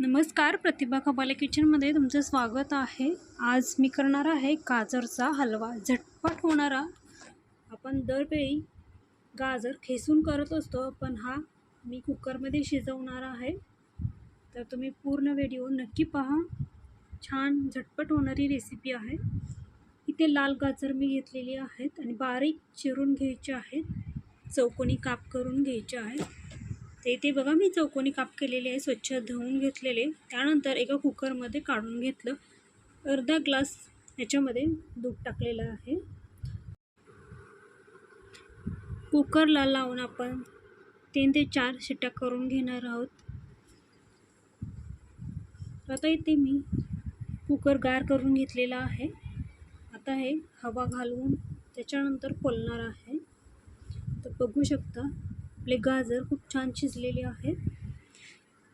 नमस्कार प्रतिभा कबाले किचनमध्ये तुमचं स्वागत आहे. आज मी करणार आहे गाजरचा हलवा. झटपट होणारा. आपण दरवेळी गाजर खेसून करत असतो पण हा मी कुकरमध्ये शिजवणार आहे. तर तुम्ही पूर्ण व्हिडिओ नक्की पहा. छान झटपट होणारी रेसिपी आहे. इथे लाल गाजर मी घेतलेली आहेत आणि बारीक चिरून घ्यायचे आहेत. चौकोनी काप करून घ्यायचे आहेत. ते इथे बघा मी चौकोनी काप केलेले आहे स्वच्छ धुवून घेतलेले. त्यानंतर एका कुकरमध्ये काढून घेतलं. अर्धा ग्लास याच्यामध्ये दूध टाकलेलं आहे. कुकरला लावून आपण तीन ते चार शिट्ट्या करून घेणार आहोत. आता इथे मी कुकर गार करून घेतलेला आहे. आता हे हवा घालवून त्याच्यानंतर पोलणार आहे. तर बघू शकता आपले गाजर खूप छान शिजलेले आहे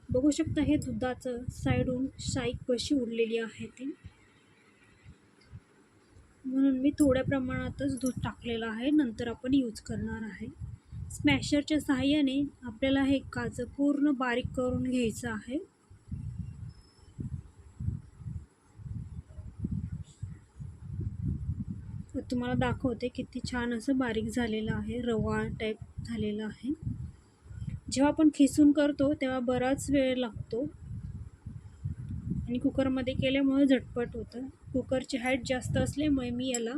बघू शकता हे दुधाचं साईडून शाईक कशी उडलेली आहे ती. म्हणून मी थोड्या प्रमाणातच दूध टाकलेलं आहे. नंतर आपण यूज करणार आहे. स्मॅशरच्या सहाय्याने आपल्याला हे काजं पूर्ण बारीक करून घ्यायचं आहे. तुम्हाला दाखवते किती छान असं बारीक झालेलं आहे. रवा टाईप झालेलं आहे. जेव्हा आपण खिसून करतो तेव्हा बराच वेळ लागतो. आणि कुकरमध्ये केल्यामुळे झटपट होतं. कुकरची हाईट जास्त असल्यामुळे मी याला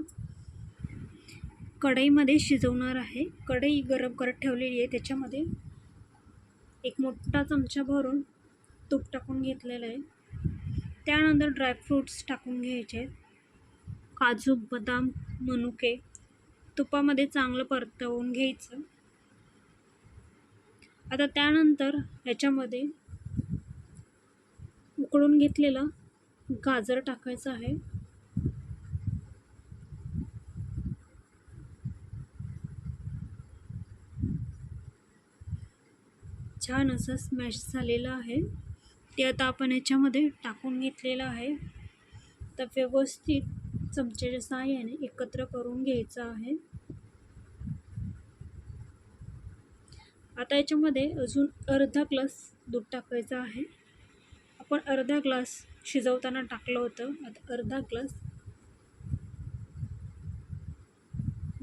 कढईमध्ये शिजवणार आहे. कढई गरम करत ठेवलेली आहे. त्याच्यामध्ये एक मोठा चमचा भरून तूप टाकून घेतलेलं आहे. त्यानंतर ड्रायफ्रूट्स टाकून घ्यायचे. काजू बदाम मनुके तुपामध्ये चांगलं परतवून घ्यायचं. आता त्यानंतर ह्याच्यामध्ये उकळून घेतलेला गाजर टाकायचं आहे. छान असं स्मॅश झालेलं आहे. ते आता आपण ह्याच्यामध्ये टाकून घेतलेलं आहे. तर व्यवस्थित चमच्याच्या सहाय्याने एकत्र करून घ्यायचं आहे. आता याच्यामध्ये अजून अर्धा ग्लास दूध टाकायचं आहे. आपण अर्धा ग्लास शिजवताना टाकलं होतं. आता अर्धा ग्लास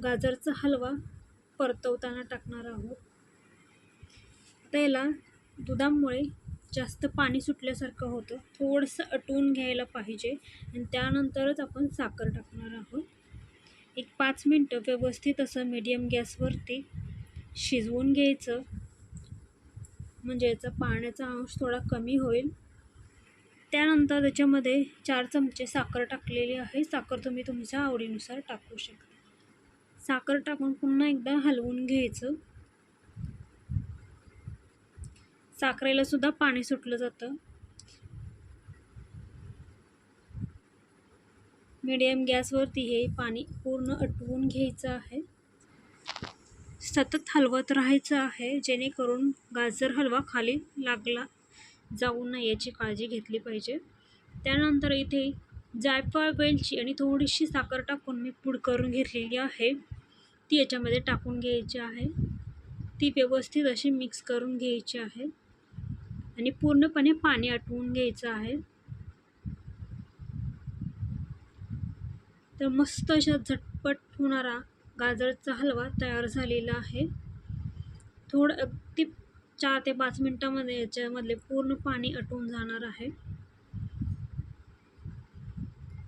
गाजरचा हलवा परतवताना टाकणार आहोत. आता याला दुधामुळे जास्त पाणी सुटल्यासारखं होतं. थोडंसं अटवून घ्यायला पाहिजे आणि त्यानंतरच आपण साखर टाकणार आहोत. एक पाच मिनटं व्यवस्थित असं मीडियम गॅसवरती शिजवून घ्यायचं. म्हणजे याचा पाण्याचा अंश थोडा कमी होईल. त्यानंतर त्याच्यामध्ये चार चमचे साखर टाकलेली आहे. साखर तुम्ही तुमच्या आवडीनुसार टाकू शकता. साखर टाकून पुन्हा एकदा हलवून घ्यायचं. साखरेला सुद्धा पाणी सुटलं जातं. मीडियम गॅसवरती हे पाणी पूर्ण अटवून घ्यायचं आहे. सतत हलवत राहायचं आहे जेणेकरून गाजर हलवा खाली लागला जाऊ नये याची काळजी घेतली पाहिजे. त्यानंतर इथे जायफळ वेलची आणि थोडीशी साखर टाकून मी पूड करून घेतलेली आहे. ती याच्यामध्ये टाकून घ्यायची आहे. ती व्यवस्थित अशी मिक्स करून घ्यायची आहे आणि पूर्णपणे पाणी आटवून घ्यायचं आहे. तर मस्त अशा झटपट होणारा गाजरचा हलवा तयार झालेला आहे. थोडं अगदी चार ते पाच मिनटामध्ये याच्यामधले पूर्ण पाणी आटून जाणार आहे.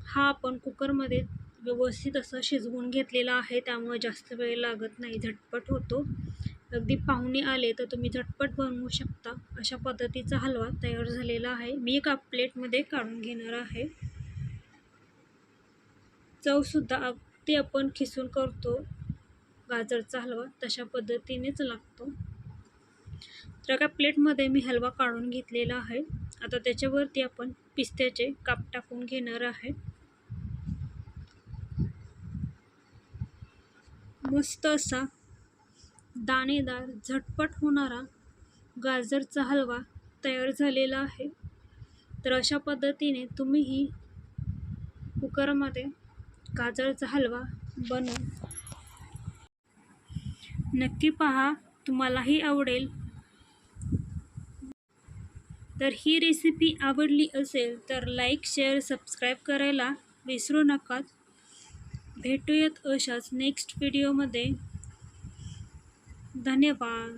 हा आपण कुकरमध्ये व्यवस्थित असं शिजवून घेतलेला आहे त्यामुळे जास्त वेळ लागत नाही. झटपट होतो. अगदी पाहुणे आले तर तुम्ही झटपट बनवू शकता. अशा पद्धतीचा हलवा तयार झालेला आहे. मी एका प्लेटमध्ये काढून घेणार आहे. चवसुद्धा ते आपण खिसून करतो. गाजरचा हलवा तशा पद्धतीनेच लागतो. तर एका प्लेटमध्ये मी हलवा काढून घेतलेला आहे. आता त्याच्यावरती आपण पिस्त्याचे काप टाकून घेणार आहे. मस्त असा दाणेदार झटपट होणारा गाजरचा हलवा तयार झालेला आहे. तर अशा पद्धतीने तुम्हीही कुकरमध्ये गाजरचा हलवा बनवून नक्की पहा तुम्हालाही आवडेल. तर ही रेसिपी आवडली असेल तर लाईक शेअर सबस्क्राईब करायला विसरू नका. भेटूयात अशाच नेक्स्ट व्हिडिओमध्ये धन्यवाद.